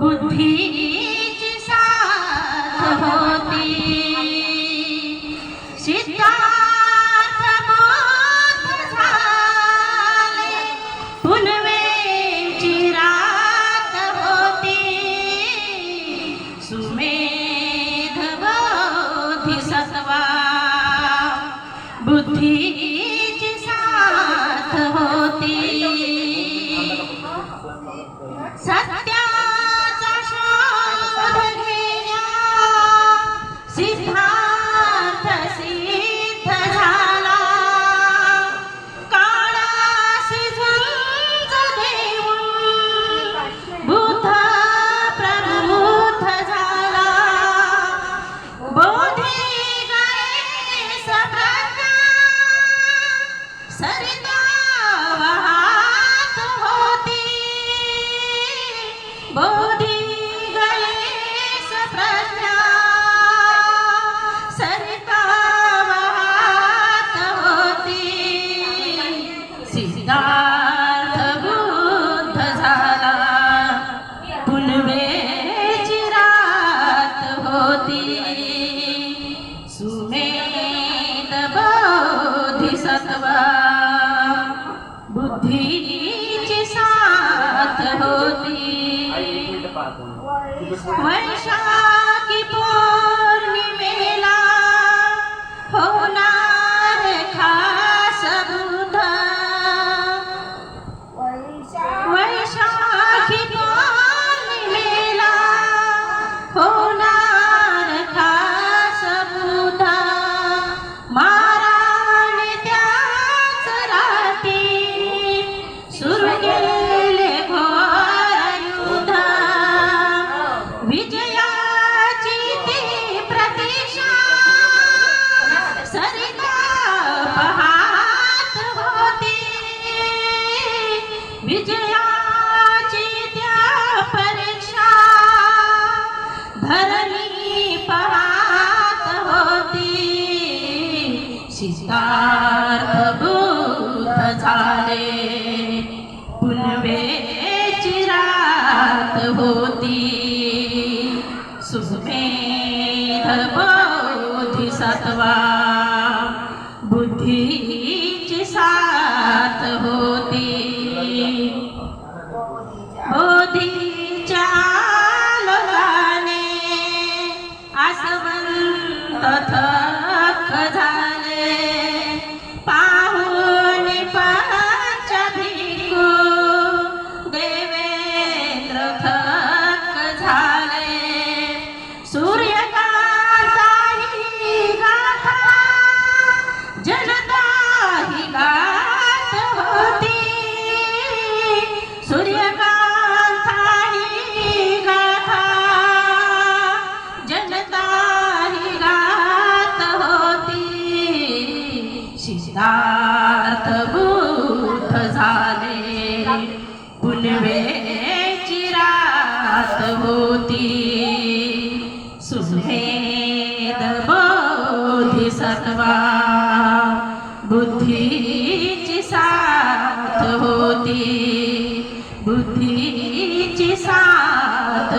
बुद्धीची साथ होती. सिद्धार्थ बुद्ध झाले. पुनवेची रात होती. सुमेध बोधिसत्वा. बुद्धीची सत्याचा शोध घेण्या सिद्धार्थ सिद्ध झाला. काळासी झुंज देऊन बुद्ध प्रबुद्ध झाला. Bodhi Ganesh Bodhi Mãe Chá, que bom! विजयाची त्या परीक्षा धरणी पाहत होती. सिद्धार्थ झाले. पुनवेची रात होती. सुमेध बोधी सत्वा आसवंत थक्क झाले सिद्धार्थ बुद्ध झाले. पुनवेची रात होती. सुमेध बोधिसत्वा. बुद्धीची साथ होती. बुद्धीची साथ